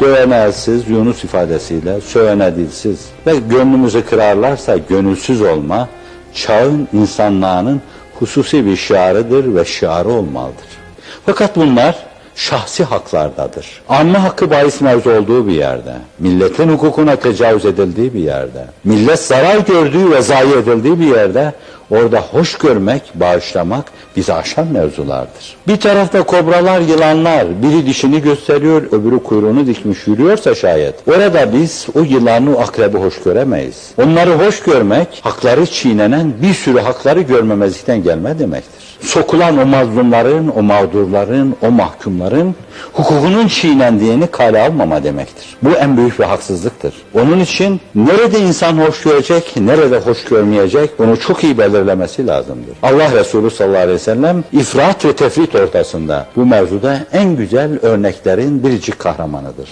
Dövene elsiz, Yunus ifadesiyle, sövene dilsiz ve gönlümüzü kırarlarsa gönülsüz olma, çağın insanlığının hususi bir şiarıdır ve şiarı olmalıdır. Fakat bunlar şahsi haklardadır. Anma hakkı bahis mevzu olduğu bir yerde, milletin hukukuna tecavüz edildiği bir yerde, millet zarar gördüğü ve zayi edildiği bir yerde orada hoş görmek, bağışlamak bizi aşan mevzulardır. Bir tarafta kobralar, yılanlar, biri dişini gösteriyor, öbürü kuyruğunu dikmiş yürüyorsa şayet, orada biz o yılanı, o akrebi hoş göremeyiz. Onları hoş görmek, hakları çiğnenen bir sürü hakları görmemezlikten gelme demektir. Sokulan o mazlumların, o mağdurların, o mahkumların hukukunun çiğnendiğini kale almama demektir. Bu en büyük bir haksızlıktır. Onun için nerede insan hoş görecek, nerede hoş görmeyecek bunu çok iyi belirlemesi lazımdır. Allah Resulü sallallahu aleyhi ve sellem ifrat ve tefrit ortasında bu mevzuda en güzel örneklerin biricik kahramanıdır.